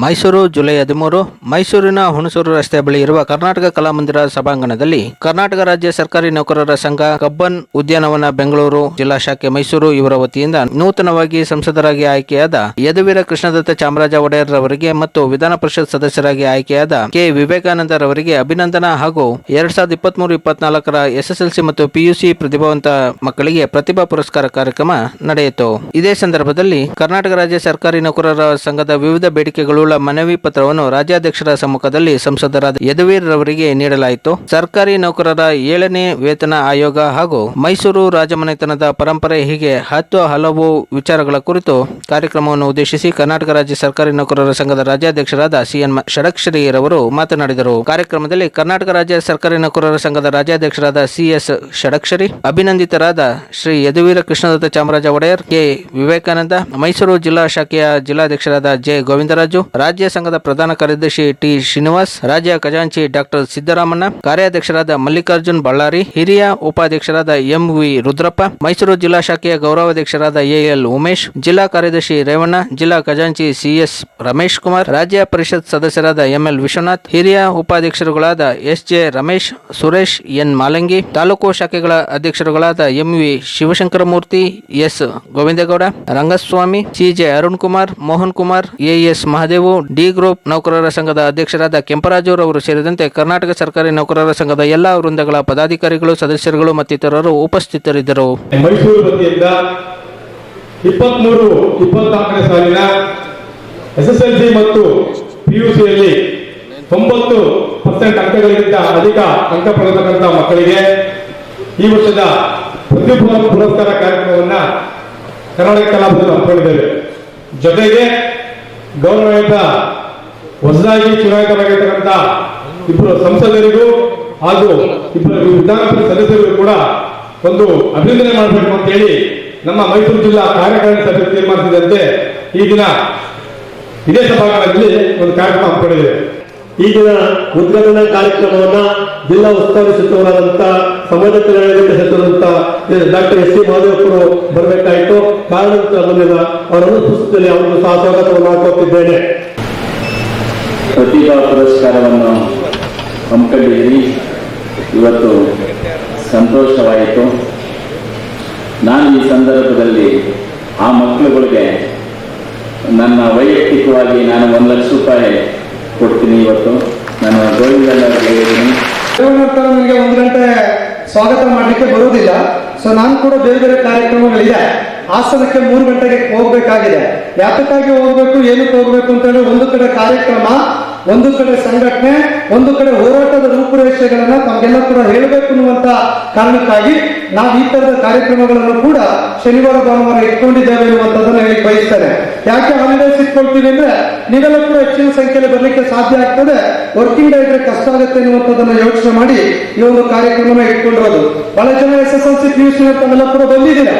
Mysuru July ಹದಿಮೂರು, ಮೈಸೂರಿನ ಹುಣಸೂರು ರಸ್ತೆ ಬಳಿ ಇರುವ ಕರ್ನಾಟಕ ಕಲಾಮಂದಿರ ಸಭಾಂಗಣದಲ್ಲಿ ಕರ್ನಾಟಕ ರಾಜ್ಯ ಸರ್ಕಾರಿ ನೌಕರರ ಸಂಘ, ಕಬ್ಬನ್ ಉದ್ಯಾನವನ ಬೆಂಗಳೂರು ಜಿಲ್ಲಾ ಶಾಖೆ ಮೈಸೂರು ಇವರ ವತಿಯಿಂದ ನೂತನವಾಗಿ ಸಂಸದರಾಗಿ ಆಯ್ಕೆಯಾದ ಯದುವೀರ ಕೃಷ್ಣದತ್ತ ಚಾಮರಾಜ ಒಡೆಯರ್ ಅವರಿಗೆ ಮತ್ತು ವಿಧಾನ ಪರಿಷತ್ ಸದಸ್ಯರಾಗಿ ಆಯ್ಕೆಯಾದ ಕೆ. ವಿವೇಕಾನಂದ ರವರಿಗೆ ಅಭಿನಂದನಾ ಹಾಗೂ ಎರಡ್ ಸಾವಿರದ ಇಪ್ಪತ್ಮೂರು ಇಪ್ಪತ್ನಾಲ್ಕರ ಎಸ್ಎಸ್ಎಲ್ಸಿ ಮತ್ತು ಪಿಯುಸಿ ಪ್ರತಿಭಾವಂತ ಮಕ್ಕಳಿಗೆ ಪ್ರತಿಭಾ ಪುರಸ್ಕಾರ ಕಾರ್ಯಕ್ರಮ ನಡೆಯಿತು. ಇದೇ ಸಂದರ್ಭದಲ್ಲಿ ಕರ್ನಾಟಕ ರಾಜ್ಯ ಸರ್ಕಾರಿ ನೌಕರರ ಸಂಘದ ವಿವಿಧ ಬೇಡಿಕೆಗಳುಳ್ಳ ಮನವಿ ಪತ್ರವನ್ನು ರಾಜ್ಯಾಧ್ಯಕ್ಷರ ಸಮ್ಮುಖದಲ್ಲಿ ಸಂಸದರಾದ ಯದುವೀರ್ ರವರಿಗೆ ನೀಡಲಾಯಿತು. ಸರ್ಕಾರಿ ನೌಕರರ ಏಳನೇ ವೇತನ ಆಯೋಗ ಹಾಗೂ ಮೈಸೂರು ರಾಜಮನೆತನದ ಪರಂಪರೆ ಹೀಗೆ ಹತ್ತು ಹಲವು ವಿಚಾರಗಳ ಕುರಿತು ಕಾರ್ಯಕ್ರಮವನ್ನು ಉದ್ದೇಶಿಸಿ ಕರ್ನಾಟಕ ರಾಜ್ಯ ಸರ್ಕಾರಿ ನೌಕರರ ಸಂಘದ ರಾಜ್ಯಾಧ್ಯಕ್ಷರಾದ ಸಿಎನ್ ಷಡಕ್ಷರಿಯರವರು ಮಾತನಾಡಿದರು. ಕಾರ್ಯಕ್ರಮದಲ್ಲಿ ಕರ್ನಾಟಕ ರಾಜ್ಯ ಸರ್ಕಾರಿ ನೌಕರರ ಸಂಘದ ರಾಜ್ಯಾಧ್ಯಕ್ಷರಾದ ಸಿಎಸ್ ಷಡಕ್ಷರಿ, ಅಭಿನಂದಿತರಾದ ಶ್ರೀ ಯದುವೀರ ಕೃಷ್ಣದತ್ತ ಚಾಮರಾಜ ಒಡೆಯರ್, ಕೆ. ವಿವೇಕಾನಂದ, ಮೈಸೂರು ಜಿಲ್ಲಾ ಶಾಖೆಯ ಜಿಲ್ಲಾಧ್ಯಕ್ಷರಾದ ಜೆ. ಗೋವಿಂದರಾಜು ರಾಜ್ಯ ಸಂಘದ ಪ್ರಧಾನ ಕಾರ್ಯದರ್ಶಿ ಟಿ ಶ್ರೀನಿವಾಸ್, ರಾಜ್ಯ ಖಜಾಂಚಿ ಡಾಕ್ಟರ್ ಸಿದ್ದರಾಮಣ್ಣ, ಕಾರ್ಯಾಧ್ಯಕ್ಷರಾದ ಮಲ್ಲಿಕಾರ್ಜುನ್ ಬಳ್ಳಾರಿ, ಹಿರಿಯ ಉಪಾಧ್ಯಕ್ಷರಾದ ಎಂ ವಿ ರುದ್ರಪ್ಪ, ಮೈಸೂರು ಜಿಲ್ಲಾ ಶಾಖೆಯ ಗೌರವಾಧ್ಯಕ್ಷರಾದ ಎಎಲ್ ಉಮೇಶ್, ಜಿಲ್ಲಾ ಕಾರ್ಯದರ್ಶಿ ರೇವಣ್ಣ, ಜಿಲ್ಲಾ ಖಜಾಂಚಿ ಸಿಎಸ್ ರಮೇಶ್ ಕುಮಾರ್, ರಾಜ್ಯ ಪರಿಷತ್ ಸದಸ್ಯರಾದ ಎಂಎಲ್ ವಿಶ್ವನಾಥ್, ಹಿರಿಯ ಉಪಾಧ್ಯಕ್ಷರುಗಳಾದ S J Ramesh, Suresh N Malangi, taluk ಶಾಖೆಗಳ ಅಧ್ಯಕ್ಷರುಗಳಾದ M V Shivashankaramurthy, S Govindegowda, Rangaswamy C J Arun Kumar, Mohan Kumar A S Mahadevu D group ನೌಕರರ ಸಂಘದ ಅಧ್ಯಕ್ಷರಾದ ಕೆಂಪರಾಜು ಅವರು ಸೇರಿದಂತೆ ಕರ್ನಾಟಕ ಸರ್ಕಾರಿ ನೌಕರರ ಸಂಘದ ಎಲ್ಲಾ ವೃಂದಗಳ ಪದಾಧಿಕಾರಿಗಳು, ಸದಸ್ಯರುಗಳು ಮತ್ತಿತರರು ಉಪಸ್ಥಿತರಿದ್ದರು. ಇಪ್ಪತ್ಮೂರು, ಇಪ್ಪತ್ನಾಲ್ಕನೇ ಸಾಲಿನ ಎಸ್ಎಸ್ಎಲ್ಸಿ ಮತ್ತು ಪಿಯುಸಿಯಲ್ಲಿ ಒಂಬತ್ತು ಪರ್ಸೆಂಟ್ ಅಂಕಗಳಿಗಿಂತ ಅಧಿಕ ಅಂಕ ಪಡೆದಂತಹ ಮಕ್ಕಳಿಗೆ ಈ ವರ್ಷದ ಪ್ರತಿಭಾ ಪುರಸ್ಕಾರ ಕಾರ್ಯಕ್ರಮವನ್ನ ಕರ್ನಾಟಕ ಕಲಾಪದಲ್ಲಿ ಹಮ್ಮಿಕೊಂಡಿದ್ದೇವೆ ಜೊತೆಗೆ ಗೌರವಾನ್ವಿತ ಹೊಸದಾಗಿ ಚುನಾಯಿತರಾಗಿರ್ತಕ್ಕಂಥ ಇಬ್ಬರು ಸಂಸದರಿಗೂ ಹಾಗೂ ಇಬ್ಬರು ವಿಧಾನಸಭೆ ಸದಸ್ಯರಿಗೂ ಕೂಡ ಒಂದು ಅಭಿನಂದನೆ ಮಾಡಬೇಕು ಅಂತ ಹೇಳಿ ನಮ್ಮ ಮೈಸೂರು ಜಿಲ್ಲಾ ಕಾರ್ಯಕಾರಿಣಿ ಸಭೆ ತೀರ್ಮಾನಿಸಿದಂತೆ ಈ ದಿನ ಇದೇ ಸಭಾಂಗಣದಲ್ಲಿ ಒಂದು ಕಾರ್ಯಕ್ರಮ ಹಮ್ಮಿಕೊಂಡಿದೆ ಈಗಿನ ಉದ್ಘಾಟನಾ ಕಾರ್ಯಕ್ರಮವನ್ನ ಜಿಲ್ಲಾ ಉಸ್ತುವಾರಿ ಸಚಿವರಾದಂತಹ ಸಮಾಜ ಕಲ್ಯಾಣ ಸಚಿವರಂತ ಡಾಕ್ಟರ್ ಎಸ್ ಸಿ ಮಾದೇವಪ್ಪರು ಬರಬೇಕಾಯಿತು. ಕಾರಣಾಂತರ ಬಂದಿದ ಅವರ ಅನುಪಸ್ಥಿತಿಯಲ್ಲಿ ಅವರನ್ನು ಸಹ ಸ್ವಾಗತವನ್ನು ಹಾಕುತ್ತಿದ್ದೇನೆ. ಪ್ರತಿಭಾ ಪುರಸ್ಕಾರವನ್ನು ಹಮ್ಮಿಕೊಂಡಿದ್ದೀರಿ. ಇವತ್ತು ಸಂತೋಷವಾಯಿತು. ನಾನು ಈ ಸಂದರ್ಭದಲ್ಲಿ ಆ ಮಕ್ಕಳುಗಳಿಗೆ ನನ್ನ ವೈಯಕ್ತಿಕವಾಗಿ ನಾನು ಒಂದು ಲಕ್ಷ ರೂಪಾಯಿ ಕೊಡ್ತೀನಿ ಇವತ್ತು. ನಾನು ಗೋವಿಂದನವರಿಗೆ ಹೇಳಿದ್ದೀನಿ. ದೇವನಂತರ ನನಗೆ ಒಂದು ಗಂಟೆ ಸ್ವಾಗತ ಮಾಡಲಿಕ್ಕೆ ಬರುವುದಿಲ್ಲ. ಸೊ ನಾನು ಕೂಡ ಬೇರೆ ಬೇರೆ ಕಾರ್ಯಕ್ರಮಗಳಿದೆ. ಹಾಸನಕ್ಕೆ ಮೂರು ಗಂಟೆಗೆ ಹೋಗ್ಬೇಕಾಗಿದೆ. ಯಾತಕ್ಕಾಗಿ ಹೋಗ್ಬೇಕು, ಏನಕ್ಕೆ ಹೋಗ್ಬೇಕು ಅಂತ ಹೇಳಿ ಒಂದು ಕಡೆ ಕಾರ್ಯಕ್ರಮ, ಒಂದು ಕಡೆ ಸಂಘಟನೆ, ಒಂದು ಕಡೆ ಹೋರಾಟದ ರೂಪುರೇಷೆಗಳನ್ನ ತಮಗೆಲ್ಲ ಕೂಡ ಹೇಳಬೇಕು ಅನ್ನುವಂತ ಕಾರಣಕ್ಕಾಗಿ ನಾವು ಈ ತರದ ಕಾರ್ಯಕ್ರಮಗಳನ್ನು ಕೂಡ ಶನಿವಾರ, ಭಾನುವಾರ ಇಟ್ಕೊಂಡಿದ್ದೇವೆ ಅನ್ನುವಂಥದ್ದನ್ನ ಹೇಳಿ ಬಯಸ್ತಾರೆ ಯಾಕೆ ಹಾಲಿಡೇಸ್ ಇಟ್ಕೊಳ್ತೀವಿ ಅಂದ್ರೆ ನೀವೆಲ್ಲ ಕೂಡ ಹೆಚ್ಚಿನ ಸಂಖ್ಯೆಯಲ್ಲಿ ಬರಲಿಕ್ಕೆ ಸಾಧ್ಯ ಆಗ್ತದೆ. ವರ್ಕಿಂಗ್ ಡೇ ಇದ್ರೆ ಕಷ್ಟ ಆಗುತ್ತೆ ಅನ್ನುವಂಥದ್ದನ್ನ ಯೋಚನೆ ಮಾಡಿ ಈ ಒಂದು ಕಾರ್ಯಕ್ರಮ ಇಟ್ಕೊಂಡಿರೋದು. ಬಹಳ ಜನ S S L C P U C ಕೂಡ ಬಂದಿದ್ದೀರಾ?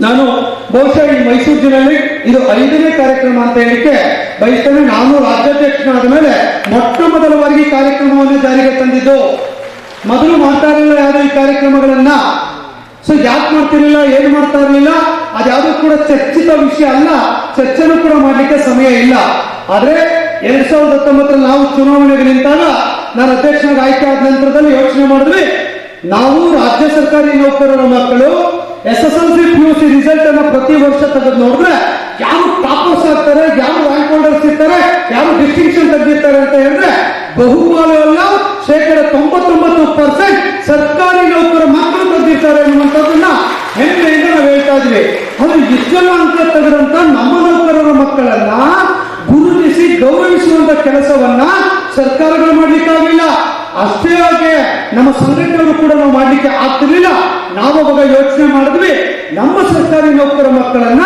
ನಾನು ಬಹುಶಃ ಈ ಮೈಸೂರು ಜಿಲ್ಲೆಯಲ್ಲಿ ಇದು ಐದನೇ ಕಾರ್ಯಕ್ರಮ ಅಂತ ಹೇಳಿಕ್ಕೆ ಬಯಸ್ತೇನೆ. ನಾನು ರಾಜ್ಯಾಧ್ಯಕ್ಷನಾದ ಮೇಲೆ ಮೊಟ್ಟ ಮೊದಲ ಬಾರಿಗೆ ಕಾರ್ಯಕ್ರಮವನ್ನು ಜಾರಿಗೆ ತಂದಿದ್ದು. ಮೊದಲು ಮಾತಾಡಲಿಲ್ಲ ಯಾರು ಈ ಕಾರ್ಯಕ್ರಮಗಳನ್ನ? ಸೊ, ಯಾಕೆ ಮಾಡ್ತಿರ್ಲಿಲ್ಲ, ಏನು ಮಾಡ್ತಾ ಇರಲಿಲ್ಲ ಅದ್ಯಾವುದು ಕೂಡ ಚರ್ಚಿತ ವಿಷಯ ಅಲ್ಲ. ಚರ್ಚೆನೂ ಕೂಡ ಮಾಡ್ಲಿಕ್ಕೆ ಸಮಯ ಇಲ್ಲ. ಆದ್ರೆ ಎರಡ್ ಸಾವಿರದ ಹತ್ತೊಂಬತ್ತರಲ್ಲಿ ನಾವು ಚುನಾವಣೆಗೆ ನಿಂತಾಗ ನಾನು ಅಧ್ಯಕ್ಷನಾಗಿ ಆಯ್ಕೆ ಆದ ನಂತರದಲ್ಲಿ ಯೋಚನೆ ಮಾಡಿದ್ವಿ. ನಾವು ರಾಜ್ಯ ಸರ್ಕಾರಿ ನೌಕರರ ಮಕ್ಕಳು S S L C P U C result ಅನ್ನ ಪ್ರತಿ ವರ್ಷ ತೆಗೆದು ನೋಡಿದ್ರೆ ಯಾರು ಟಾಪರ್ಸ್ ಆಗ್ತಾರೆ, ಯಾರು ರ್ಯಾಂಕ್ ಹೋಲ್ಡರ್ಸ್ ಇರ್ತಾರೆ, ಯಾರು ಡಿಸ್ಟಿಂಕ್ಷನ್ ತೆಗೆದಿರ್ತಾರೆ ಅಂತ ಹೇಳಿದ್ರೆ ಬಹುಪಾಲವೆಲ್ಲ ಶೇಕಡ ತೊಂಬತ್ತೊಂಬತ್ತು ಪರ್ಸೆಂಟ್ ಸರ್ಕಾರಿ ನೌಕರ ಮಕ್ಕಳು ತೆಗೆದಿರ್ತಾರೆ ಅನ್ನುವಂಥದ್ದನ್ನ ಹೆಮ್ಮೆಯಿಂದ ನಾವು ಹೇಳ್ತಾ ಇದ್ವಿ. ಅದು ಇಷ್ಟೆಲ್ಲ ಅಂತ ತೆಗೆದಂತ ನಮ್ಮ ನೌಕರರ ಮಕ್ಕಳನ್ನ ಗುರುತಿಸಿ ಗೌರವಿಸುವಂತ ಕೆಲಸವನ್ನ ಸರ್ಕಾರಗಳು ಮಾಡ್ಲಿಕ್ಕಾಗಿಲ್ಲ ಅಷ್ಟೇ ಹಾಗೆ ನಮ್ಮ ಸಂಘಟನೆಗಳು ಕೂಡ ನಾವು ಮಾಡ್ಲಿಕ್ಕೆ ಆಗ್ತಿರ್ಲಿಲ್ಲ. ನಾವು ಅವಾಗ ಯೋಚನೆ ಮಾಡಿದ್ವಿ, ನಮ್ಮ ಸರ್ಕಾರಿ ನೌಕರ ಮಕ್ಕಳನ್ನ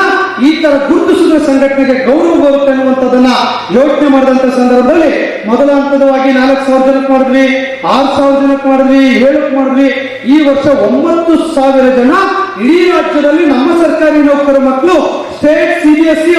ಈ ತರ ಗುರುತಿಸಿದ ಸಂಘಟನೆಗೆ ಗೌರವ ಬರುತ್ತೆ ಅನ್ನುವಂಥದ್ದನ್ನ ಯೋಚನೆ ಮಾಡಿದಂತ ಸಂದರ್ಭದಲ್ಲಿ ಮೊದಲ ಹಂತದವಾಗಿ ನಾಲ್ಕು ಸಾವಿರ ಜನಕ್ಕೆ ಮಾಡಿದ್ವಿ, ಆರು ಸಾವಿರ ಜನಕ್ಕೆ ಮಾಡಿದ್ವಿ, ಏಳಕ್ಕೆ ಮಾಡಿದ್ವಿ. ಈ ವರ್ಷ ಒಂಬತ್ತು ಸಾವಿರ ಜನ ಇಡೀ ರಾಜ್ಯದಲ್ಲಿ ನಮ್ಮ ಸರ್ಕಾರಿ ನೌಕರ ಮಕ್ಕಳು ಸ್ಟೇಟ್ ಸಿಬಿಎಸ್ಇ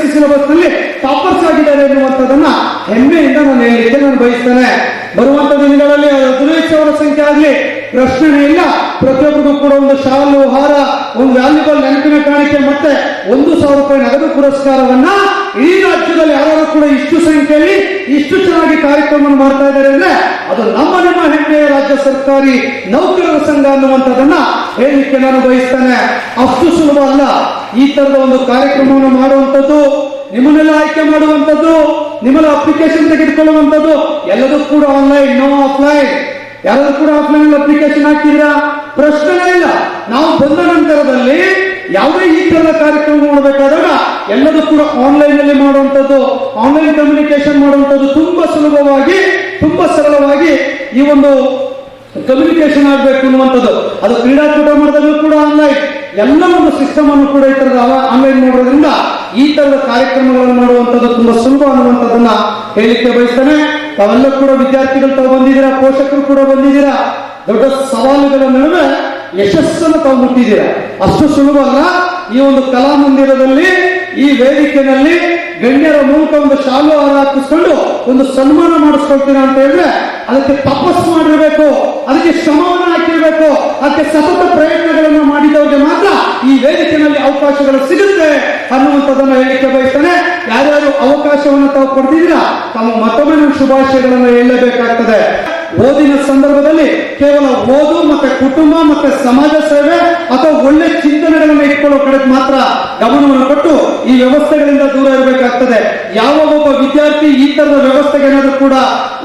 ಸಿ ಸಿಲೆಬಸ್ನಲ್ಲಿ ಟಾಪರ್ಸ್ ಆಗಿದ್ದಾರೆ ಎನ್ನುವಂಥದ್ದನ್ನ ಹೆಮ್ಮೆಯಿಂದ ನಾನು ಹೇಳಿದ್ದೆ, ನಾನು ಬಯಸ್ತೇನೆ. ಬರುವಂತ ದಿನಗಳಲ್ಲಿ ಹದಿನೈದು ಸಾವಿರ ಸಂಖ್ಯೆ ಆಗಲಿ ಪ್ರಶ್ನೆ ಇಲ್ಲ. ಪ್ರತಿಯೊಬ್ಬರಿಗೂ ಕೂಡ ಒಂದು ಶಾಲು, ಹಾರ, ಒಂದು ವ್ಯಾಲ್ಯೂಬಲ್ ನೆನಪಿನ ಕಾಣಿಕೆ, ಮತ್ತೆ ಒಂದು ಸಾವಿರ ರೂಪಾಯಿ ನಗದು ಪುರಸ್ಕಾರವನ್ನ ಇಡೀ ರಾಜ್ಯದಲ್ಲಿ ಯಾರು ಕೂಡ ಇಷ್ಟು ಸಂಖ್ಯೆಯಲ್ಲಿ ಇಷ್ಟು ಚೆನ್ನಾಗಿ ಕಾರ್ಯಕ್ರಮವನ್ನು ಮಾಡ್ತಾ ಇದ್ದಾರೆ ಅಂದ್ರೆ ಅದು ನಮ್ಮ ನಿಮ್ಮ ಹೆಮ್ಮೆಯ ರಾಜ್ಯ ಸರ್ಕಾರಿ ನೌಕರರ ಸಂಘ ಅನ್ನುವಂಥದ್ದನ್ನ ಹೇಳಲಿಕ್ಕೆ ನಾನು ಬಯಸ್ತೇನೆ. ಅಷ್ಟು ಸುಲಭ ಅಲ್ಲ. ಈ ತರದ ಒಂದು ಕಾರ್ಯಕ್ರಮವನ್ನು ಮಾಡುವಂಥದ್ದು, ನಿಮ್ಮನ್ನೆಲ್ಲ ಆಯ್ಕೆ ಮಾಡುವಂಥದ್ದು ನಿಮ್ಮನ್ನ ಅಪ್ಲಿಕೇಶನ್ ತೆಗೆದುಕೊಳ್ಳುವಂಥದ್ದು ಎಲ್ಲದೂ ಕೂಡ ಆನ್ಲೈನ್ ನೋ ಆಫ್ಲೈನ್ ಯಾರಾದ್ರೂ ಕೂಡ ಆಫ್ಲೈನ್ ಅಪ್ಲಿಕೇಶನ್ ಹಾಕಿದ್ರಾ ಪ್ರಶ್ನೆನೇ ಇಲ್ಲ. ನಾವು ಬಂದ ನಂತರದಲ್ಲಿ ಯಾವುದೇ ಈ ತರದ ಕಾರ್ಯಕ್ರಮ ಮಾಡಬೇಕಾದಾಗ ಎಲ್ಲದೂ ಕೂಡ ಆನ್ಲೈನ್ ಅಲ್ಲಿ ಮಾಡುವಂಥದ್ದು ಆನ್ಲೈನ್ ಕಮ್ಯುನಿಕೇಶನ್ ಮಾಡುವಂಥದ್ದು ತುಂಬಾ ಸುಲಭವಾಗಿ, ತುಂಬಾ ಸರಳವಾಗಿ ಈ ಒಂದು ಕಮ್ಯುನಿಕೇಶನ್ ಆಗಬೇಕು ಅನ್ನುವಂಥದ್ದು. ಅದು ಕ್ರೀಡಾಕೂಟ ಮಾಡಿದಾಗಲೂ ಕೂಡ ಆನ್ಲೈನ್ ಎಲ್ಲ ಒಂದು ಸಿಸ್ಟಮ್ ಅನ್ನು ಕೂಡ ಈ ತರದ ಆನ್ಲೈನ್ ಮಾಡೋದ್ರಿಂದ ಈ ತರದ ಕಾರ್ಯಕ್ರಮಗಳನ್ನು ಮಾಡುವಂಥದ್ದು ತುಂಬಾ ಸುಲಭ ಅನ್ನುವಂಥದ್ದನ್ನ ಹೇಳಿಕೆ ಬಯಸ್ತಾನೆ. ತಾವೆಲ್ಲ ಕೂಡ ವಿದ್ಯಾರ್ಥಿಗಳು ತಾವು ಬಂದಿದ್ದೀರಾ, ಪೋಷಕರು ಕೂಡ ಬಂದಿದ್ದೀರಾ, ದೊಡ್ಡ ಸವಾಲುಗಳ ನಡುವೆ ಯಶಸ್ಸನ್ನು ತಾವು ಮುಟ್ಟಿದ್ದೀರಾ? ಅಷ್ಟು ಸುಲಭ ಅಲ್ಲ. ಈ ಒಂದು ಕಲಾಮಂದಿರದಲ್ಲಿ ಈ ವೇದಿಕೆಯಲ್ಲಿ ಗಣ್ಯರ ಮೂಲಕ ಒಂದು ಶಾಲು ಹಾರ ಒಂದು ಸನ್ಮಾನ ಮಾಡಿಸ್ಕೊಳ್ತೀರಾ ಅಂತ ಹೇಳಿದ್ರೆ ಅದಕ್ಕೆ ತಪಸ್ಸು ಮಾಡಿರ್ಬೇಕು, ಅದಕ್ಕೆ ಶ್ರಮವನ್ನು ಹಾಕಿರ್ಬೇಕು, ಅದಕ್ಕೆ ಸತತ ಪ್ರಯತ್ನಗಳನ್ನು ಮಾಡಿದವರಿಗೆ ಮಾತ್ರ ಈ ವೇದಿಕೆಯಲ್ಲಿ ಅವಕಾಶಗಳು ಸಿಗುತ್ತೆ ಅನ್ನುವಂಥದ್ದನ್ನ ಹೇಳಿಕೆ ಬಯಸ್ತಾನೆ. ಯಾರ್ಯಾರು ಅವಕಾಶವನ್ನು ತಾವು ಕೊಡ್ತಿದ್ದೀರಾ ತಮ್ಮ ಮತ್ತೊಮ್ಮೆ ನಾನು ಶುಭಾಶಯಗಳನ್ನು ಹೇಳಲೇಬೇಕಾಗ್ತದೆ. ಓದಿನ ಸಂದರ್ಭದಲ್ಲಿ ಕೇವಲ ಓದು ಮತ್ತೆ ಕುಟುಂಬ ಮತ್ತೆ ಸಮಾಜ ಸೇವೆ ಅಥವಾ ಒಳ್ಳೆ ಚಿಂತನೆಗಳನ್ನು ಇಟ್ಕೊಳ್ಳೋ ಕಡೆ ಮಾತ್ರ ಗಮನವನ್ನು ಕೊಟ್ಟು ಈ ವ್ಯವಸ್ಥೆಗಳಿಂದ ದೂರ ಇರಬೇಕಾಗ್ತದೆ. ಯಾವ ಒಬ್ಬ ವಿದ್ಯಾರ್ಥಿ ಈ ತರದ ವ್ಯವಸ್ಥೆಗೆ ಏನಾದ್ರೂ ಕೂಡ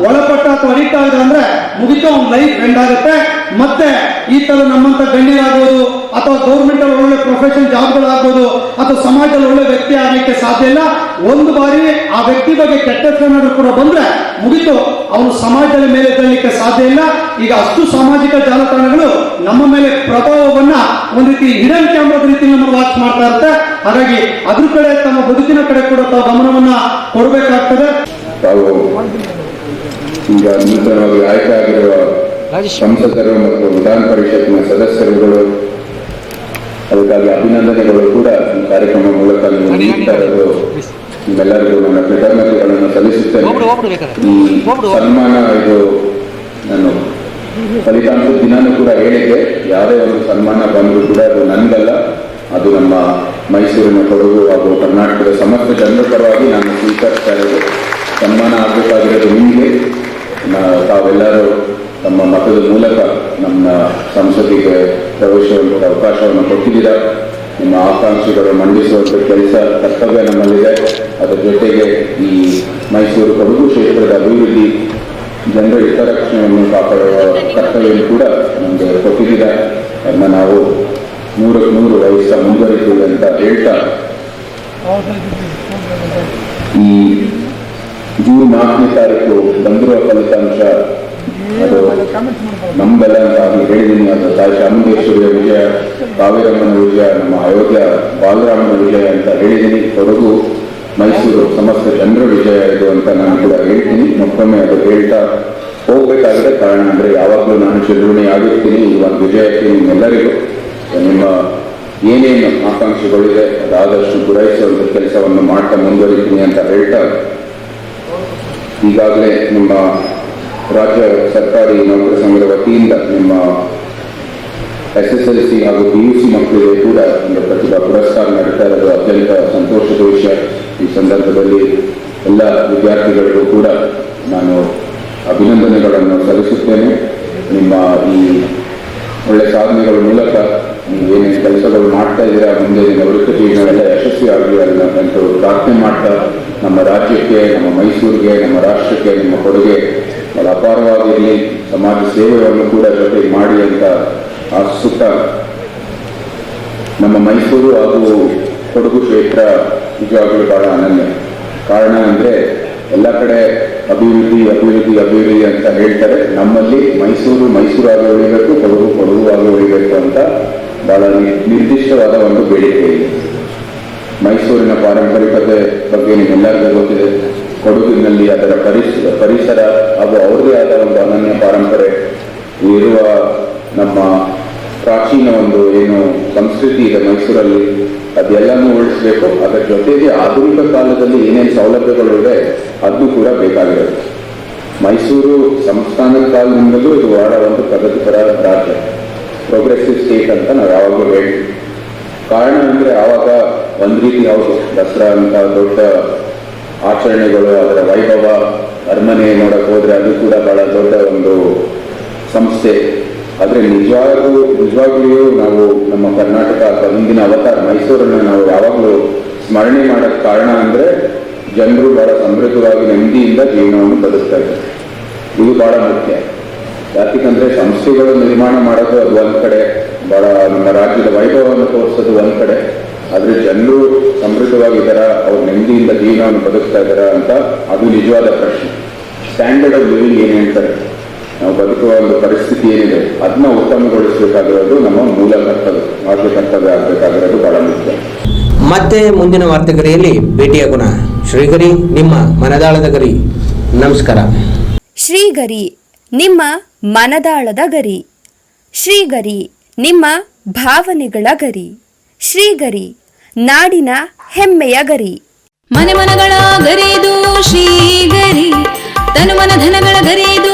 ಒಳಪಟ್ಟ ಅಥವಾ ಅಡಿಕ್ಟ್ ಆಗಿದೆ ಅಂದ್ರೆ ಮುಗಿತ ಒಂದು ಲೈಫ್ ಎಂಡ್ ಆಗುತ್ತೆ. ಮತ್ತೆ ಈ ತರ ನಮ್ಮಂತ ಗಣ್ಯರಾಗ್ಬೋದು ಅಥವಾ ಗೌರ್ಮೆಂಟ್ ಪ್ರೊಫೆಷನ್ ಜಾಬ್ಗಳಾಗ್ಬೋದು ಅಥವಾ ಸಮಾಜದಲ್ಲಿ ಒಳ್ಳೆ ವ್ಯಕ್ತಿ ಆಗಲಿಕ್ಕೆ ಸಾಧ್ಯ ಇಲ್ಲ ಒಂದು ಬಾರಿ ಆ ವ್ಯಕ್ತಿ ಬಗ್ಗೆ ಕೆಟ್ಟ ಕೂಡ ಬಂದ್ರೆ ಮುಗಿತು. ಅವನು ಸಮಾಜದ ಮೇಲೆ ತರಲಿಕ್ಕೆ ಸಾಧ್ಯ ಇಲ್ಲ. ಈಗ ಅಷ್ಟು ಸಾಮಾಜಿಕ ಜಾಲತಾಣಗಳು ನಮ್ಮ ಮೇಲೆ ಪ್ರಭಾವವನ್ನ ಒಂದು ರೀತಿ ಹಿಡನ್ ಕ್ಯಾಮ್ರಾದ ರೀತಿ ನಮ್ಮನ್ನು ವಾಚ್ ಮಾಡ್ತಾ ಇರುತ್ತೆ. ಹಾಗಾಗಿ ಅದ್ರ ಕಡೆ ತಮ್ಮ ಬದುಕಿನ ಕಡೆ ಕೂಡ ತಾವು ಗಮನವನ್ನ ಕೊಡಬೇಕಾಗ್ತದೆ. ತಾವು ಈಗ ನೂತನವಾಗಿ ಆಯ್ಕೆ ಆಗಿರುವ ಸಂಸದರು ಮತ್ತು ವಿಧಾನ ಪರಿಷತ್ನ ಸದಸ್ಯರುಗಳು ಅದಕ್ಕಾಗಿ ಅಭಿನಂದನೆಗಳು ಕೂಡ ಈ ಕಾರ್ಯಕ್ರಮ ಮೂಲಕ ನೀವು ನೀಡ್ತಾ ಇರೋದು ನಿಮ್ಮೆಲ್ಲರಿಗೂ ನನ್ನ ಕೃತಜ್ಞತೆಗಳನ್ನು ಸಲ್ಲಿಸುತ್ತೇನೆ. ಈ ಸನ್ಮಾನ ಇದು ನಾನು ಫಲಿತಾಂಶದ ದಿನಾನೂ ಕೂಡ ಹೇಳಿದ್ದೆ. ಯಾವುದೇ ಒಂದು ಸನ್ಮಾನ ಬಂದರೂ ಕೂಡ ಅದು ನನಗಲ್ಲ. ಅದು ನಮ್ಮ ಮೈಸೂರಿನ ಕೊಡಗು ಹಾಗೂ ಕರ್ನಾಟಕದ ಸಮಸ್ತ ಜನರ ಪರವಾಗಿ ನಾನು ಸ್ವೀಕರಿಸ್ತಾ ಇರೋದು. ಸನ್ಮಾನ ಆಗಬೇಕಾಗಿರೋದು ನಿಮಗೆ. ತಾವೆಲ್ಲರೂ ತಮ್ಮ ಮತದ ಮೂಲಕ ನಮ್ಮ ಸಂಸದಿಗೆ ಪ್ರವೇಶವನ್ನು ಅವಕಾಶವನ್ನು ಕೊಟ್ಟಿದ್ದೀರಾ? ನಿಮ್ಮ ಆಕಾಂಕ್ಷೆಗಳು ಮಂಡಿಸುವಂಥ ಕೆಲಸ ಕರ್ತವ್ಯ ನಮ್ಮಲ್ಲಿದೆ. ಅದರ ಜೊತೆಗೆ ಈ ಮೈಸೂರು ಕೊಡಗು ಕ್ಷೇತ್ರದ ಅಭಿವೃದ್ಧಿ ಜನರ ಹಿತರಕ್ಷಣೆಯನ್ನು ಕಾಪಾಡುವ ಕರ್ತವ್ಯ ಕೂಡ ನಮಗೆ ಕೊಟ್ಟಿದ್ದೀರಾ? ಅದನ್ನ ನಾವು ನೂರಕ್ಕೆ ನೂರು ವಯಸ್ಸ ಮುಂದುವರಿತೀವಿ ಅಂತ ಹೇಳ್ತಾ ಈ ಜೂನ್ ನಾಲ್ಕನೇ ತಾರೀಕು ಬಂದಿರುವ ಫಲಿತಾಂಶ ಅದು ನಮ್ದಲ್ಲ ಅಂತ ಹೇಳಿದ್ದೀನಿ. ಅಂತ ತಾಯಿ ಚಾಮುಂಡೇಶ್ವರಿಯ ವಿಜಯ, ಕಾವೇರಮ್ಮನ ವಿಜಯ, ನಮ್ಮ ಅಯೋಧ್ಯ ಬಾಲರಾಮನ ವಿಜಯ ಅಂತ ಹೇಳಿದ್ದೀನಿ. ಕೊಡಗು, ಮೈಸೂರು ಸಮಸ್ತ ಜನರ ವಿಜಯ ಇದು ಅಂತ ನಾನು ಕೂಡ ಹೇಳ್ತೀನಿ. ಮತ್ತೊಮ್ಮೆ ಅದು ಹೇಳ್ತಾ ಹೋಗ್ಬೇಕಾಗಿದೆ ಕಾರಣ ಅಂದ್ರೆ ಯಾವಾಗಲೂ ನಾನು ಚುನಾವಣೆ ಆಗಿರ್ತೀನಿ. ಈ ಒಂದು ವಿಜಯಕ್ಕೆ ನಿಮ್ಮೆಲ್ಲರಿಗೂ ನಿಮ್ಮ ಏನೇನು ಆಕಾಂಕ್ಷೆಗಳಿದೆ ಅದಾದಷ್ಟು ಪೂರೈಸುವಂತ ಕೆಲಸವನ್ನು ಮಾಡ್ತಾ ಮುಂದುವರಿತೀನಿ ಅಂತ ಹೇಳ್ತಾ. ಈಗಾಗಲೇ ನಿಮ್ಮ ರಾಜ್ಯ ಸರ್ಕಾರಿ ನೌಕರ ಸಂಘದ ವತಿಯಿಂದ ನಿಮ್ಮ ಎಸ್ ಎಸ್ ಎಲ್ ಸಿ ಹಾಗೂ ಪಿ ಯು ಸಿ ಮಕ್ಕಳಿಗೆ ಕೂಡ ಒಂದು ಪ್ರತಿಭಾ ಪುರಸ್ಕಾರ ನಡೀತಾ ಇರೋದು ಅತ್ಯಂತ ಸಂತೋಷದ ವಿಷಯ ಈ ಸಂದರ್ಭದಲ್ಲಿ ಎಲ್ಲ ವಿದ್ಯಾರ್ಥಿಗಳಿಗೂ ಕೂಡ ನಾನು ಅಭಿನಂದನೆಗಳನ್ನು ಸಲ್ಲಿಸುತ್ತೇನೆ. ನಿಮ್ಮ ಈ ಒಳ್ಳೆ ಸಾಧನೆಗಳ ಮೂಲಕ ನೀವು ಏನೇನು ಕೆಲಸಗಳು ಮಾಡ್ತಾ ಇದ್ದೀರಾ, ಮುಂದೆ ನಿಮ್ಮ ವೃತ್ತಿ ಜೀವನವೆಲ್ಲ ಯಶಸ್ವಿ ಆಗಲಿ ಅನ್ನೋದಂತೂ ಪ್ರಾರ್ಥನೆ ಮಾಡ್ತಾ ನಮ್ಮ ರಾಜ್ಯಕ್ಕೆ, ನಮ್ಮ ಮೈಸೂರಿಗೆ, ನಮ್ಮ ರಾಷ್ಟ್ರಕ್ಕೆ, ನಿಮ್ಮ ಕೊಡುಗೆ ಬಹಳ ಅಪಾರವಾಗಿರಲಿ ಸಮಾಜ ಸೇವೆಯನ್ನು ಕೂಡ ಜೊತೆಗೆ ಮಾಡಿ ಅಂತ ಆಶಿಸುತ್ತ ನಮ್ಮ ಮೈಸೂರು ಹಾಗೂ ಕೊಡಗು ಕ್ಷೇತ್ರ ನಿಜವಾಗ್ಲೂ ಬಹಳ ಅನನ್ಯ. ಕಾರಣ ಅಂದ್ರೆ ಎಲ್ಲ ಕಡೆ ಅಭಿವೃದ್ಧಿ ಅಭಿವೃದ್ಧಿ ಅಭಿವೃದ್ಧಿ ಅಂತ ಹೇಳ್ತಾರೆ. ನಮ್ಮಲ್ಲಿ ಮೈಸೂರು, ಮೈಸೂರಾಗಿ ಉಳಿಬೇಕು, ಕೊಡಗು ಕೊಡಗು ಆಗಿ ಉಳಿಬೇಕು ಅಂತ ಬಹಳ ನಿರ್ದಿಷ್ಟವಾದ ಒಂದು ಬೇಡಿಕೆ ಇದೆ. ಮೈಸೂರಿನ ಪಾರಂಪರಿಕತೆ ಬಗ್ಗೆ ನಿಮ್ಮೆಲ್ಲರಿಗೂ ಗೊತ್ತಿದೆ. ಕೊಡಗಿನಲ್ಲಿ ಅದರ ಪರಿಸರ ಪರಿಸರ ಹಾಗೂ ಅವರದೇ ಆದ ಒಂದು ಅನನ್ಯ ಪರಂಪರೆ ಇರುವ ನಮ್ಮ ಪ್ರಾಚೀನ ಒಂದು ಏನು ಸಂಸ್ಕೃತಿ ಇದೆ ಮೈಸೂರಲ್ಲಿ, ಅದೆಲ್ಲನೂ ಉಳಿಸ್ಬೇಕು. ಅದರ ಜೊತೆಗೆ ಆಧುನಿಕ ಕಾಲದಲ್ಲಿ ಏನೇನು ಸೌಲಭ್ಯಗಳು ಇದೆ, ಅದು ಕೂಡ ಬೇಕಾಗಿರುತ್ತೆ ಮೈಸೂರು ಸಂಸ್ಥಾನದ ಕಾಲದಿಂದಲೂ ಇದು ಬಹಳ ಒಂದು ಪ್ರಗತಿಪರ ರಾಜ್ಯ. ಪ್ರೋಗ್ರೆಸಿವ್ ಸ್ಟೇಟ್ ಅಂತ ನಾವು ಯಾವಾಗಲೂ ಹೇಳ್ತೀವಿ. ಕಾರಣ ಅಂದರೆ ಆವಾಗ ಒಂದು ರೀತಿ ಹೌದು. ದಸರಾ ಅಂತ ದೊಡ್ಡ ಆಚರಣೆಗಳು, ಅದರ ವೈಭವ, ಅರಮನೆ ನೋಡಕ್ ಹೋದರೆ ಅದು ಕೂಡ ಬಹಳ ದೊಡ್ಡ ಒಂದು ಸಂಸ್ಥೆ. ಆದ್ರೆ ನಿಜವಾಗೂ ನಿಜವಾಗ್ಲೂ ನಾವು ನಮ್ಮ ಕರ್ನಾಟಕ ಹಿಂದಿನ ಅವತಾರ ಮೈಸೂರನ್ನ ನಾವು ಯಾವಾಗಲೂ ಸ್ಮರಣೆ ಮಾಡಕ್ ಕಾರಣ ಅಂದರೆ ಜನರು ಬಹಳ ಸಮೃದ್ಧವಾಗಿ ನೆಮ್ಮದಿಯಿಂದ ಜೀವನವನ್ನು ಬದುಕ್ತಾ ಇದ್ದಾರೆ. ಇದು ಬಹಳ ಮುಖ್ಯ. ಯಾಕಂದ್ರೆ ಸಂಸ್ಥೆಗಳು ನಿರ್ಮಾಣ ಮಾಡೋದು ಅದು ಒಂದ್ ಕಡೆ, ಬಹಳ ನಮ್ಮ ರಾಜ್ಯದ ವೈಭವವನ್ನು ತೋರಿಸೋದು ಒಂದ್ ಕಡೆ. ಆದ್ರೆ ಜನರು ಸಮೃದ್ಧವಾಗಿದ್ದಾರ, ಅವ್ರ ನೆಮ್ಮದಿಯಿಂದ ಜೀವನವನ್ನು ಬದುಕ್ತಾ ಇದ್ದಾರ ಅಂತ ಅದು ನಿಜವಾದ ಪ್ರಶ್ನೆ. ಸ್ಟ್ಯಾಂಡರ್ಡ್ ಆಫ್ ಲಿವಿಂಗ್ ಏನ್ ಹೇಳ್ತಾರೆ? ನಾವು ಬದುಕುವ ಒಂದು ಪರಿಸ್ಥಿತಿ ಏನಿದೆ ಅದನ್ನ ಉತ್ತಮಗೊಳಿಸಬೇಕಾಗಿರೋದು ನಮ್ಮ ಮೂಲ ಕರ್ತವ್ಯ ಮಾತೃ ಕರ್ತವ್ಯ ಆಗಬೇಕಾಗಿರೋದು ಬಹಳ ಮುಖ್ಯ. ಮತ್ತೆ ಮುಂದಿನ ವಾರ್ತೆಗರಿಯಲ್ಲಿ ಭೇಟಿಯಾಗೋಣ ಶ್ರೀಗರಿ ನಿಮ್ಮ ಮನದಾಳದ ಗರಿ. ನಮಸ್ಕಾರ. ಶ್ರೀಗರಿ ನಿಮ್ಮ ಮನದಾಳದ ಗರಿ. ಶ್ರೀಗರಿ ನಿಮ್ಮ ಭಾವನೆಗಳ ಗರಿ. ಶ್ರೀಗರಿ ನಾಡಿನ ಹೆಮ್ಮೆಯ ಗರಿ. ಮನೆ ಮನಗಳ ಗರಿದು ಶ್ರೀಗರಿ ತನು ಮನ ಧನಗಳ ಗರಿದು